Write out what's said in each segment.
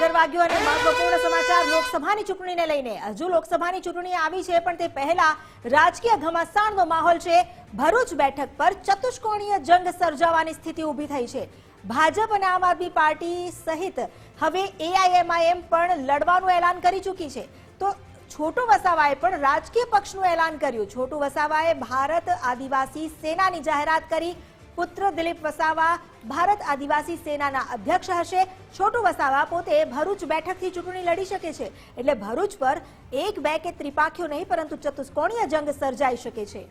નજર વાગ્યો અને મહત્વપૂર્ણ સમાચાર લોકસભાની ચૂંટણીને લઈને. હજુ લોકસભાની ચૂંટણી આવી છે, પણ તે પહેલા રાજકીય ઘમાસાણનો માહોલ છે. ભરૂચ બેઠક પર ચતુષ્કોણીય જંગ સર્જાવાની સ્થિતિ ઊભી થઈ છે. ભાજપ અને આમ આદમી પાર્ટી સહિત હવે એઆઈએમઆઈએમ પણ લડવાનું એલાન કરી ચૂકી છે. તો છોટુ વસાવાએ પણ રાજકીય પક્ષનું એલાન કર્યું. છોટુ વસાવાએ ભારત આદિવાસી સેનાની જાહેરાત કરી પુત્ર દિલીપ વસાવા ભારત આદિવાસી સેનાના અધ્યક્ષ હશે. છોટુ વસાવા પોતે ભરૂચ બેઠકથી ચૂંટણી લડી શકે છે. એટલે ભરૂચ પર એક, બે કે ત્રિપાખ્યો નહીં, પરંતુ ચતુષ્કોણીય જંગ સર્જાઈ શકે છે.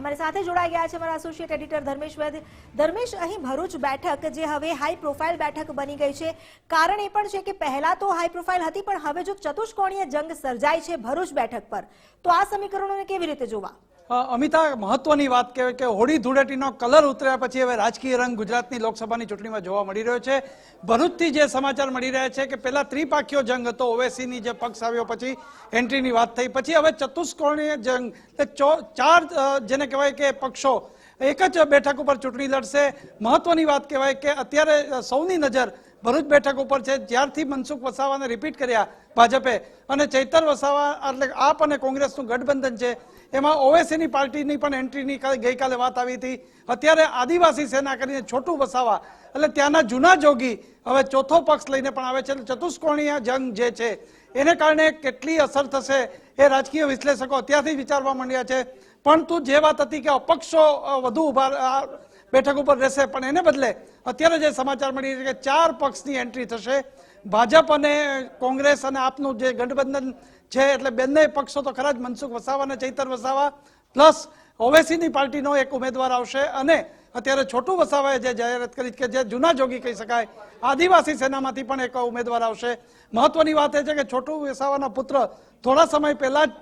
અમારી સાથે જોડાઈ ગયા છે અમારા એસોસિએટ એડિટર ધર્મેશ વૈદ. ધર્મેશ, અહીં ભરૂચ બેઠક જે હવે હાઈ પ્રોફાઇલ બેઠક બની ગઈ છે. કારણ એ પણ છે કે પહેલા તો હાઈ પ્રોફાઇલ હતી, પણ હવે જો ચતુષ્કોણીય જંગ સર્જાય છે ભરૂચ બેઠક પર, તો આ સમીકરણોને કેવી રીતે જોવા? અમિતા, મહત્વની વાત કહેવાય કે હોળી ધૂળેટીનો કલર ઉતર્યા પછી હવે રાજકીય રંગ ગુજરાતની લોકસભાની ચૂંટણીમાં જોવા મળી રહ્યો છે. ભરૂચથી જે સમાચાર મળી રહ્યા છે કે પહેલા ત્રિપાખીયો જંગ હતો, ઓવેસીની જે પક્ષ આવ્યો પછી એન્ટ્રીની વાત થઈ. પછી હવે ચતુષ્કોણીય જંગ, એટલે ચાર જેને કહેવાય કે પક્ષો, એક જ બેઠક ઉપર ચૂંટણી લડશે. મહત્વની વાત કહેવાય કે અત્યારે સૌની નજર ભરૂચ બેઠક ઉપર છે. જ્યારથી મનસુખ વસાવાને રિપીટ કર્યા ભાજપે. અને ચૈતર વસાવા, એટલે આપ અને કોંગ્રેસનું ગઠબંધન છે. એમાં ઓવેસીની પાર્ટીની પણ એન્ટ્રીની ગઈકાલે વાત આવી હતી. અત્યારે આદિવાસી સેના કરીને છોટું વસાવા, એટલે ત્યાંના જૂના જોગી હવે ચોથો પક્ષ લઈને પણ આવે છે. ચતુષ્કોણીય જંગ જે છે, એને કારણે કેટલી અસર થશે એ રાજકીય વિશ્લેષકો અત્યારથી વિચારવા માંડ્યા છે. પરંતુ જે વાત હતી કે અપક્ષો વધુ ઊભા બેઠક ઉપર રહેશે, પણ એને બદલે અત્યારે જે સમાચાર મળી છે કે ચાર પક્ષની એન્ટ્રી થશે. ભાજપ અને કોંગ્રેસ અને આપનું જે ગઠબંધન છે એટલે બંને પક્ષો તો ખરા જ મનસુખ વસાવા અને ચૈતર વસાવા. પ્લસ ઓવેસીની પાર્ટીનો એક ઉમેદવાર આવશે અને અત્યારે છોટું વસાવાએ જે જાહેરાત કરી કે જે જૂના જોગી કહી શકાય, આદિવાસી સેનામાંથી પણ એક ઉમેદવાર આવશે. મહત્વની વાત એ છે કે છોટું વસાવાના પુત્ર થોડા સમય પહેલા જ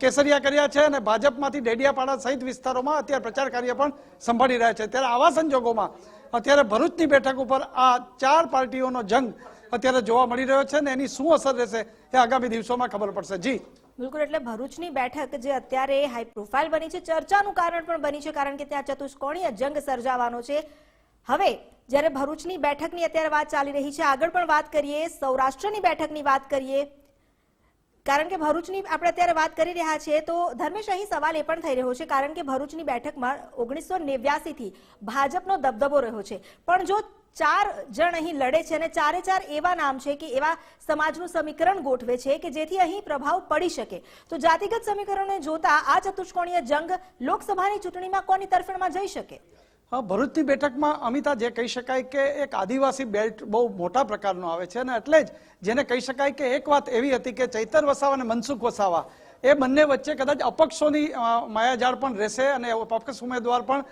કેસરિયા કર્યા છે અને ભાજપમાંથી ડેડિયાપાડા સહિત વિસ્તારોમાં અત્યારે પ્રચાર કાર્ય પણ સંભાળી રહ્યા છે. ત્યારે આવા સંજોગોમાં અત્યારે ભરૂચની બેઠક ઉપર આ ચાર પાર્ટીઓનો જંગ અત્યારે જોવા મળી રહ્યો છે ને એની શું અસર રહેશે એ આગામી દિવસોમાં ખબર પડશે. જી. બિલકુલ, એટલે ભરૂચની બેઠક જે અત્યારે હાઈ પ્રોફાઇલ બની છે, ચર્ચાનું કારણ પણ બની છે, કારણ કે ત્યાં ચતુષ્કોણીય જંગ સર્જાવાનો છે. હવે, જ્યારે ભરૂચની બેઠકની અત્યારે વાત ચાલી રહી છે, આગળ પણ વાત કરીએ, સૌરાષ્ટ્રની બેઠકની વાત કરીએ, કારણ કે ભરૂચની આપણે અત્યારે વાત કરી રહ્યા છીએ, તો ધર્મેશ, અહીં સવાલ એ પણ થઈ રહ્યો છે, કારણ કે ભરૂચની બેઠકમાં ઓગણીસો થી ભાજપનો દબદબો રહ્યો છે. પણ જો ચાર જણ અહીં લડે છે અને ચારે ચાર એવા નામ છે કે એવા સમાજનું સમીકરણ ગોઠવે છે કે જેથી અહીં પ્રભાવ પડી શકે. તો જાતિગત સમીકરણને જોતા આ ચતુષ્કોણીય જંગ લોકસભાની ચૂંટણીમાં કોની તરફેણમાં જઈ શકે? ભરૂચની બેઠકમાં અમિતા જે કહી શકાય કે એક આદિવાસી બેલ્ટ બહુ મોટા પ્રકારનો આવે છે અને એટલે જ જેને કહી શકાય કે એક વાત એવી હતી કે ચૈતર વસાવા અને મનસુખ વસાવા એ બંને વચ્ચે કદાચ અપક્ષોની માયાજાળ પણ રહેશે અને અપક્ષ ઉમેદવાર પણ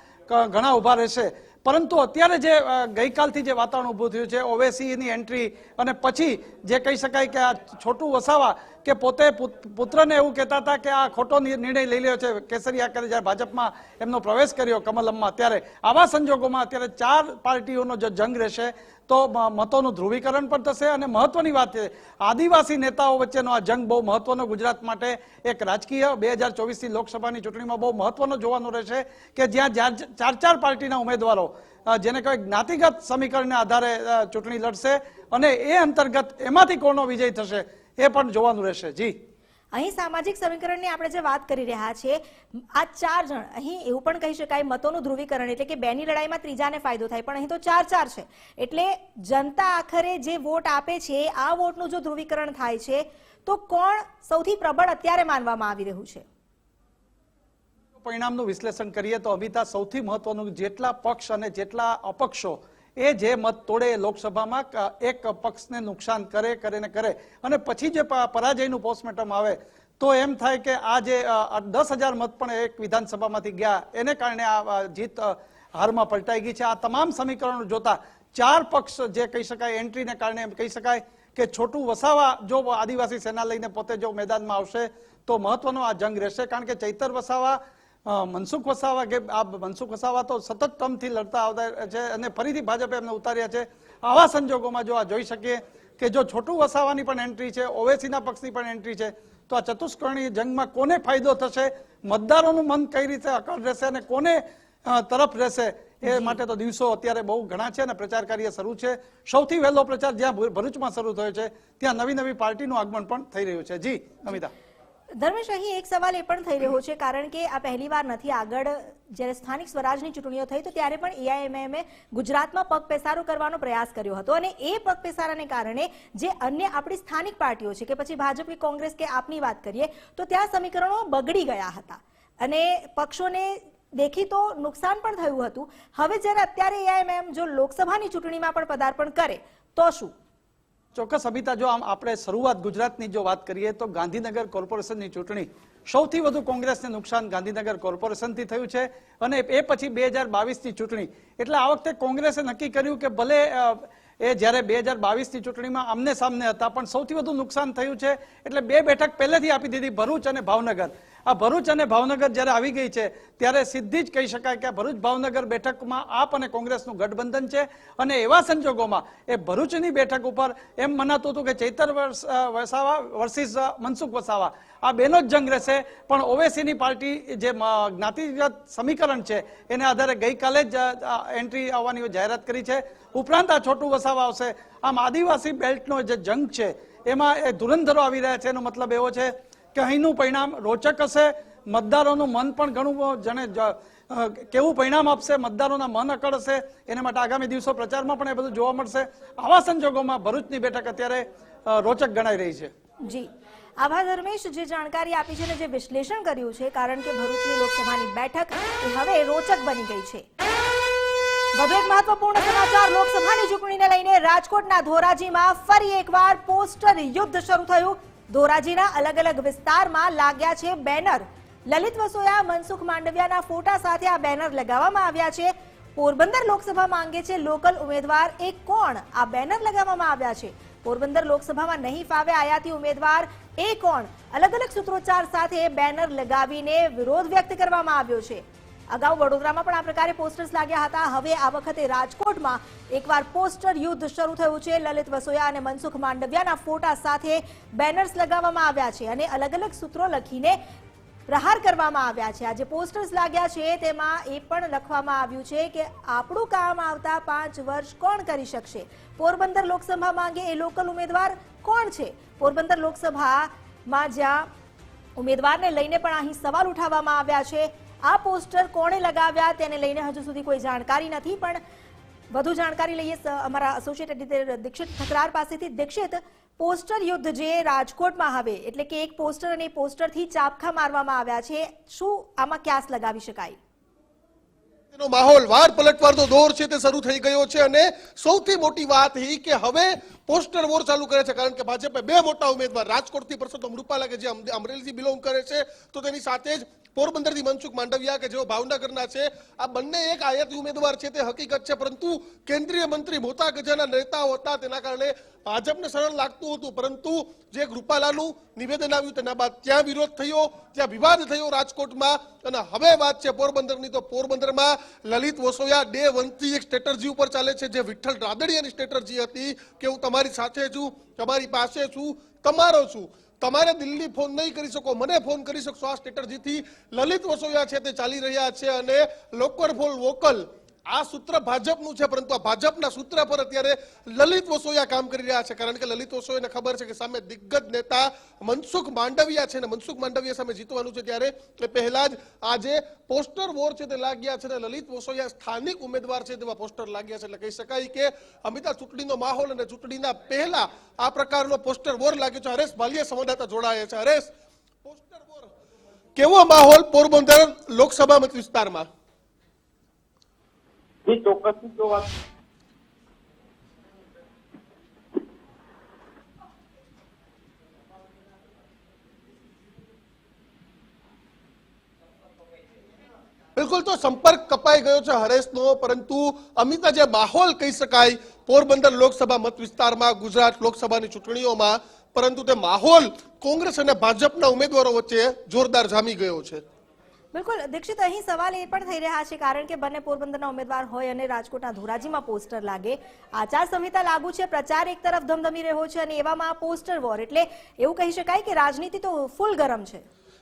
ઘણા ઊભા રહેશે. પરંતુ અત્યારે જે ગઈકાલથી જે વાતાવરણ ઊભું થયું છે, ઓવેસીની એન્ટ્રી અને પછી જે કહી શકાય કે આ છોટું વસાવા કે પોતે પુત- પુત્રને એવું કહેતા હતા કે આ ખોટો નિર્ણય લઈ રહ્યો છે, કેસરિયા કરે જ્યારે ભાજપમાં એમનો પ્રવેશ કર્યો કમલમમાં ત્યારે આવા સંજોગોમાં અત્યારે ચાર પાર્ટીઓનો જો જંગ રહેશે. તો મતોનું ધ્રુવીકરણ પણ થશે અને મહત્વની વાત છે આદિવાસી નેતાઓ વચ્ચેનો આ જંગ બહુ મહત્વનો ગુજરાત માટે એક રાજકીય, બે હજાર ચોવીસની લોકસભાની ચૂંટણીમાં બહુ મહત્વનો જોવાનું રહેશે કે જ્યાં ચાર ચાર પાર્ટીના ઉમેદવારો જેને કહેવાય જ્ઞાતિગત સમીકરણને આધારે ચૂંટણી લડશે અને એ અંતર્ગત એમાંથી કોનો વિજય થશે એ પણ જોવાનું રહેશે. જી. અહીં સામાજિક સમીકરણની આપણે જે વાત કરી રહ્યા છીએ, આ ચાર જણ, અહીં એવું પણ કહી શકાય મતોનું ધ્રુવીકરણ એટલે કે બેની લડાઈમાં ત્રીજાને ફાયદો થાય, પણ અહીં તો ચાર ચાર છે. એટલે જનતા આખરે જે વોટ આપે છે, આ વોટનું જો ધ્રુવીકરણ થાય છે, તો કોણ સૌથી પ્રબળ અત્યારે માનવામાં આવી રહ્યું છે? પરિણામનું વિશ્લેષણ કરીએ તો અમિતા સૌથી મહત્વનું જેટલા પક્ષ અને જેટલા અપક્ષો એ જે મત તોડે લોકસભામાં એક પક્ષને નુકસાન કરે કરે ને કરે. અને પછી જે પરાજયનું પોસ્ટમોર્ટમ આવે, તો એમ થાય કે આ જે દસ હજાર મત પણ એક વિધાનસભામાંથી ગયા, એને કારણે આ જીત હારમાં પલટાઈ ગઈ છે. આ તમામ સમીકરણો જોતા ચાર પક્ષ જે કહી શકાય એન્ટ્રીને કારણે એમ કહી શકાય કે છોટું વસાવા જો આદિવાસી સેના લઈને પોતે જો મેદાનમાં આવશે, તો મહત્વનો આ જંગ રહેશે. કારણ કે ચૈતર વસાવા મનસુખ વસાવા કે આ મનસુખ વસાવા તો સતત ટર્મથી લડતા આવતા છે અને ફરીથી ભાજપે એમને ઉતાર્યા છે. આવા સંજોગોમાં જો આ જોઈ શકીએ કે જો છોટું વસાવાની પણ એન્ટ્રી છે ઓવેસીના પક્ષની પણ એન્ટ્રી છે તો આ ચતુષ્કોણીય જંગમાં કોને ફાયદો થશે? મતદારોનું મન કઈ રીતે અકળ રહેશે અને કોને તરફ રહેશે? એ માટે તો દિવસો અત્યારે બહુ ઘણા છે અને પ્રચાર કાર્ય શરૂ છે. સૌથી વહેલો પ્રચાર જ્યાં ભરૂ- ભરૂચમાં શરૂ થયો છે ત્યાં નવી નવી પાર્ટીનું આગમન પણ થઈ રહ્યું છે. જી અમિતા. ધર્મેશ, અહીં એક સવાલ એ પણ થઈ રહ્યો છે, કારણ કે આ પહેલી વાર નથી. આગળ જ્યારે સ્થાનિક સ્વરાજની ચૂંટણીઓ થઈ, તો ત્યારે પણ એઆઈએમએમએ ગુજરાતમાં પગ પેસારો કરવાનો પ્રયાસ કર્યો હતો. અને એ પગ પેસારાને કારણે જે અન્ય આપણી સ્થાનિક પાર્ટીઓ છે, કે પછી ભાજપ કે કોંગ્રેસ કે આપની વાત કરીએ, તો ત્યાં સમીકરણો બગડી ગયા હતા. અને પક્ષોને દેખી તો નુકસાન પણ થયું હતું. હવે જ્યારે અત્યારે એઆઈએમએમ જો લોકસભાની ચૂંટણીમાં પણ પદાર્પણ કરે, તો શું? ચોક્કસ અમિતા, જો આમ આપણે શરૂઆત ગુજરાતની જો વાત કરીએ, તો ગાંધીનગર કોર્પોરેશનની ચૂંટણી સૌથી વધુ કોંગ્રેસને નુકસાન ગાંધીનગર કોર્પોરેશનથી થયું છે અને એ પછી બે હજાર બાવીસની ચૂંટણી. એટલે આ વખતે કોંગ્રેસે નક્કી કર્યું કે ભલે એ જ્યારે બે હજાર બાવીસની ચૂંટણીમાં આમને સામને હતા, પણ સૌથી વધુ નુકસાન થયું છે. એટલે બે બેઠક પહેલેથી આપી દીધી ભરૂચ અને ભાવનગર. આ ભરૂચ અને ભાવનગર જ્યારે આવી ગઈ છે, ત્યારે સીધી જ કહી શકાય કે ભરૂચ ભાવનગર બેઠકમાં આપ અને કોંગ્રેસનું ગઠબંધન છે અને એવા સંજોગોમાં એ ભરૂચની બેઠક ઉપર એમ મનાતું હતું કે ચૈતર વસાવા વર્સિસ મનસુખ વસાવા. આ બેનો જ જંગ રહેશે, પણ ઓવેસીની પાર્ટી જે જ્ઞાતિગત સમીકરણ છે, એને આધારે ગઈકાલે જ એન્ટ્રી આવવાની જાહેરાત કરી છે. ઉપરાંત આ છોટું વસાવા આવશે. આમ આદિવાસી બેલ્ટનો જે જંગ છે, એમાં એ ધુરંધરો આવી રહ્યા છે, એનો મતલબ એવો છે કે અહીંનું પરિણામ રોચક હશે. મતદારોનું મન પણ ઘણું જણે કેવું પરિણામ આપશે, મતદારોના મન અકળશે એના માટે આગામી દિવસો પ્રચારમાં પણ એ બધું જોવા મળશે. આવા સંજોગોમાં ભરૂચની બેઠક અત્યારે રોચક ગણાઈ રહી છે. જી. આભાર ધર્મેશ, જે જાણકારી આપી છે અને જે વિશ્લેષણ કર્યું છે, કારણ કે ભરૂચની લોકસભાની બેઠક હવે રોચક બની ગઈ છે. વધુ એક મહત્વપૂર્ણ સમાચાર, લોકસભાની ચૂંટણીને લઈને રાજકોટના ધોરાજીમાં ફરી એકવાર પોસ્ટર યુદ્ધ શરૂ થયું. ધોરાજીના અલગ અલગ વિસ્તારમાં લાગ્યા છે બેનર. લલિત વસોયા, મનસુખ માંડવિયાના ફોટા સાથે આ બેનર લગાવવામાં આવ્યા છે. પોરબંદર લોકસભા માંગે છે લોકલ ઉમેદવાર એ કોણ? આ બેનર લગાવવામાં આવ્યા છે. પોરબંદર લોકસભામાં નહીં ફાવે આયાતી ઉમેદવાર એ કોણ? અલગ અલગ સૂત્રોચ્ચાર સાથે બેનર લગાવીને વિરોધ વ્યક્ત કરવામાં આવ્યો છે. અગાઉ વડોદરામાં પણ આ પ્રકારે પોસ્ટર્સ લાગ્યા હતા. હવે આ વખતે રાજકોટમાં એકવાર પોસ્ટર યુદ્ધ શરૂ થયું છે. લલિત વસોયા અને મનસુખ માંડવિયાના ફોટા સાથે બેનર્સ લગાવવામાં આવ્યા છે અને અલગ અલગ સૂત્રો લખીને પ્રહાર કરવામાં આવ્યા છે. આ જે પોસ્ટર્સ લાગ્યા છે, તેમાં એ પણ લખવામાં આવ્યું છે કે આપણું કામ આવતા પાંચ વર્ષ કોણ કરી શકશે? પોરબંદર લોકસભા માંગે એ લોકલ ઉમેદવાર કોણ છે? પોરબંદર લોકસભામાં જ્યાં ઉમેદવારને લઈને પણ અહીં સવાલ ઉઠાવવામાં આવ્યા છે. આ પોસ્ટર કોણે લગાવ્યા તેને લઈને હજુ સુધી કોઈ જાણકારી નથી, પણ વધુ જાણકારી લઈએ અમારા એડિટર દીક્ષિત ઠકરાર પાસેથી. દીક્ષિત, પોસ્ટર યુદ્ધ જે રાજકોટમાં હવે, એટલે કે એક પોસ્ટર અને પોસ્ટરથી ચાપખા મારવામાં આવ્યા છે, શું આમાં ક્યાસ લગાવી શકાય? તેનો માહોલ વાર પલટવારનો દોર છે તે શરૂ થઈ ગયો છે અને સૌથી મોટી વાત એ કે હવે પોસ્ટર વોર ચાલુ કરે છે કારણ કે ભાજપે બે મોટા ઉમેદવાર, રાજકોટથી પરસોત્તમ રૂપાલા કે જે અમ- અમરેલીથી બિલોંગ કરે છે. તો તેની સાથે જ પોરબંદરથી મનસુખ માંડવિયા કે જેઓ ભાવનગરના છે, આ બંને એક આયાતી ઉમેદવાર છે તે હકીકત છે. પરંતુ કેન્દ્રીય મંત્રી મોટા ગજાના નેતાઓ હતા તેના કારણે ભાજપને સરળ લાગતું હતું. પરંતુ જે રૂપાલાનું નિવેદન આવ્યું તેના બાદ ત્યાં વિરોધ થયો, ત્યાં વિવાદ થયો રાજકોટમાં. અને હવે વાત છે પોરબંદરની, તો પોરબંદરમાં લલિત વસોયા ડે વનથી એક સ્ટ્રેટર્જી ઉપર ચાલે છે, જે વિઠ્ઠલ રાદડિયાની સ્ટ્રેટર્જી હતી કે હું તમારી સાથે છું, તમારી પાસે છું, તમારો છું. તમારે દિલ્હી ફોન નહીં કરી શકો, મને ફોન કરી શકશો આ સ્ટ્રેટર્જીથી લલિત વસોયા છે તે ચાલી રહ્યા છે અને લોકલ ફોર વોકલ આ સૂત્ર ભાજપનું છે, પરંતુ આ ભાજપના સૂત્ર પર અત્યારે લલિત વસોયા કામ કરી રહ્યા છે. કારણ કે લલિત વસોયાને ખબર છે કે સામે દિગ્ગજ નેતા મનસુખ માંડવિયા છે ને મનસુખ માંડવિયા સામે જીતવાનું છે ત્યારે એ પહેલા જ આજે પોસ્ટર વોર છે તે લાગ્યા છે ને લલિત વસોયા સ્થાનિક ઉમેદવાર છે તેવા પોસ્ટર લાગ્યા છે. એટલે કહી શકાય કે અમિતા ચૂંટણીનો માહોલ અને ચૂંટણીના પહેલા આ પ્રકારનો પોસ્ટર વોર લાગ્યો છે. હરેશ ભાલિયા સંવાદદાતા જોડાયા છે. Haresh, poster war. કેવો માહોલ પોરબંદર લોકસભા મત વિસ્તારમાં? જી ચોક્કસ જો વાત. બિલકુલ તો સંપર્ક કપાઈ ગયો છે હરેશનો, પરંતુ અમિતા જે માહોલ કહી શકાય. પોરબંદર લોકસભા મત વિસ્તારમાં, ગુજરાત લોકસભાની ચૂંટણીઓમાં, પરંતુ તે માહોલ કોંગ્રેસ અને ભાજપના ઉમેદવારો વચ્ચે જોરદાર જામી ગયો છે. બિલકુલ, દીક્ષિત, અહીં સવાલ એ પણ થઈ રહ્યા છે, કારણ કે બંને પોરબંદરના ઉમેદવાર હોય અને રાજકોટના ધોરાજીમાં પોસ્ટર લાગે. આચાર સંહિતા લાગુ છે, પ્રચાર એક તરફ ધમધમી રહ્યો છે અને એવામાં પોસ્ટર વોર. એટલે એવું કહી શકાય કે રાજનીતિ તો ફૂલ ગરમ છે.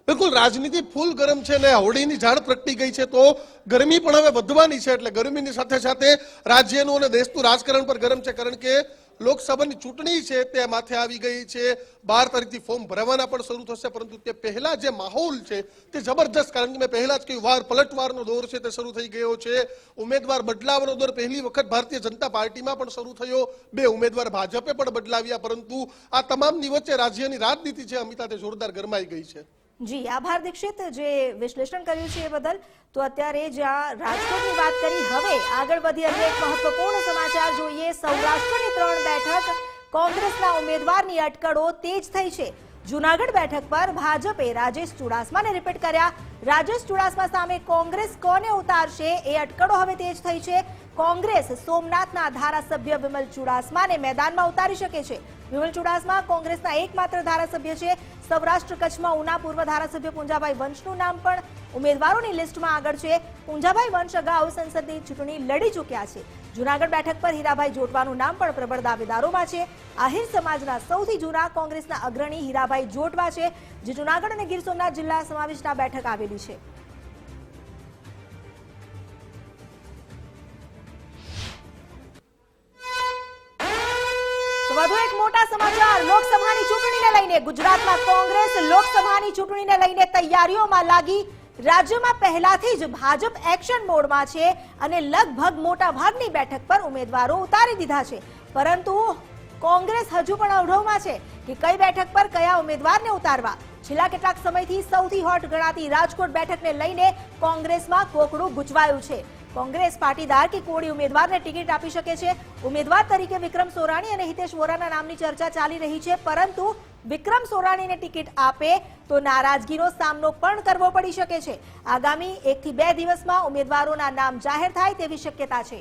બિલકુલ, રાજનીતિ ફૂલ ગરમ છે ને હોળીની ઝાડ પ્રગટી ગઈ છે, તો ગરમી પણ હવે વધવાની છે, એટલે ગરમીની સાથે સાથે રાજ્યનું અને દેશનું રાજકારણ પર ગરમ છે, કારણ કે લોકસભાની ચૂંટણી છે તે માથે આવી ગઈ છે. બાર તારીખથી ફોર્મ ભરવાના પણ શરૂ થશે, પરંતુ તે પહેલા જે માહોલ છે તે જબરજસ્ત, કારણ કે મેં પહેલા જ કહ્યું, વાર પલટવારનો દોર છે તે શરૂ થઈ ગયો છે. ઉમેદવાર બદલાવનો દોર પહેલી વખત ભારતીય જનતા પાર્ટીમાં પણ શરૂ થયો. બે ઉમેદવાર ભાજપે પણ બદલાવ્યા, પરંતુ આ તમામની વચ્ચે રાજ્યની રાજનીતિ છે અમિતા તે જોરદાર ગરમાઈ ગઈ છે. જી, આભાર દીક્ષિત જે વિશ્લેષણ કર્યું છે એ બદલ. તો અત્યારે જ્યાં રાજકોટની વાત કરી. હવે આગળ વધી અન્ય એક મહત્વપૂર્ણ સમાચાર જોઈએ. સૌરાષ્ટ્રની ત્રણ બેઠક કોંગ્રેસના ઉમેદવારની અટકળો તેજ થઈ છે. જુનાગઢ બેઠક પર ભાજપે રાજેશ ચુડાસમાને રિપીટ કર્યા. રાજેશ ચુડાસમા સામે કોંગ્રેસ કોને ઉતારશે એ અટકળો હવે તેજ થઈ છે. કોંગ્રેસ સોમનાથના ધારાસભ્ય વિમલ ચુડાસમાને મેદાનમાં ઉતારી શકે છે. વિમલ ચુડાસમા કોંગ્રેસના એકમાત્ર ધારાસભ્ય છે. સૌરાષ્ટ્ર કચ્છમાં ઉના પૂર્વ ધારાસભ્ય પુંજાભાઈ વંશનું નામ પણ ઉમેદવારોની લિસ્ટમાં આગળ છે. પુંજાભાઈ વંશ અગાઉ સંસદની ચૂંટણી લડી ચૂક્યા છે. જુનાગઢ બેઠક પર હીરાભાઈ જોટવાનું નામ પણ પ્રબળ દાવેદારોમાં છે. આહિર સમાજના સૌથી જૂના કોંગ્રેસના અગ્રણી હીરાભાઈ જોટવા છે, જે જુનાગઢ અને ગીર સોમનાથ જિલ્લા સમાવિષ્ટના બેઠક આવેલી છે. લોકસભાની ચૂંટણીને લઈને ગુજરાતમાં કોંગ્રેસ લોકસભાની ચૂંટણીને લઈને તૈયારીઓમાં લાગી. રાજ્યમાં પહેલાથી જ ભાજપ એક્શન મોડમાં છે અને લગભગ મોટા ભાગની બેઠક પર ઉમેદવારો ઉતારી દીધા છે. પરંતુ કોંગ્રેસ હજુ પણ અવઢવમાં છે કે કઈ બેઠક પર કયા ઉમેદવારને ઉતારવા. છેલ્લા કેટલાક સમયથી સૌથી હોટ ગણાતી રાજકોટ બેઠકને લઈને કોંગ્રેસમાં કોકડું ગૂંચવાયું છે. કોંગ્રેસ પાટીદાર કે કોળી ઉમેદવારને ટિકિટ આપી શકે છે? ઉમેદવાર તરીકે વિક્રમ સોરાણી અને હિતેશ વોરાના નામની ચર્ચા ચાલી રહી છે, પરંતુ વિક્રમ સોરાણીને ટિકિટ આપે તો નારાજગીનો સામનો પણ કરવો પડી શકે છે. આગામી એકથી બે દિવસમાં ઉમેદવારોના નામ જાહેર થાય તેવી શક્યતા છે.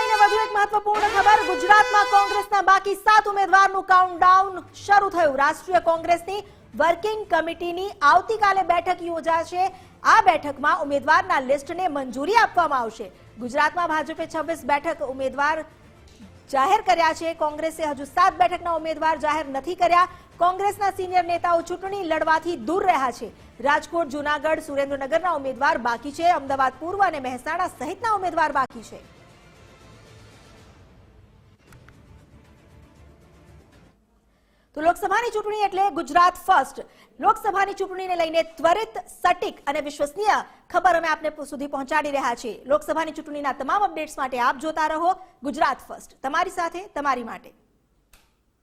લઈને વધુ એક મહત્વપૂર્ણ ખબર, ગુજરાતમાં કોંગ્રેસના બાકી સાત ઉમેદવારનું કાઉન્ટડાઉન શરૂ થયું. રાષ્ટ્રીય કોંગ્રેસની વર્કિંગ કમિટીની આવતીકાલે બેઠક યોજાશે. આ બેઠકમાં ઉમેદવારના લિસ્ટને મંજૂરી આપવામાં આવશે. ગુજરાતમાં ભાજપે 26 બેઠક ઉમેદવાર જાહેર કર્યા છે. કોંગ્રેસે હજુ સાત બેઠકના ઉમેદવાર જાહેર નથી કર્યા. કોંગ્રેસના સિનિયર નેતાઓ ચૂંટણી લડવાથી દૂર રહ્યા છે. રાજકોટ, જુનાગઢ, સુરેન્દ્રનગરના ઉમેદવાર બાકી છે. અમદાવાદ, પૂર્વ અને મહેસાણા સહિતના ઉમેદવાર બાકી છે. તો લોકસભાની ચૂંટણી એટલે ગુજરાત ફર્સ્ટ લોકસભાની ચૂંટણીને લઈને ત્વરિત, સટીક અને વિશ્વસનીય ખબર અમે આપને સુધી પહોંચાડી રહ્યા છીએ. લોકસભાની ચૂંટણીના તમામ અપડેટ્સ માટે આપ જોતા રહો ગુજરાત ફર્સ્ટ તમારી સાથે, તમારી માટે.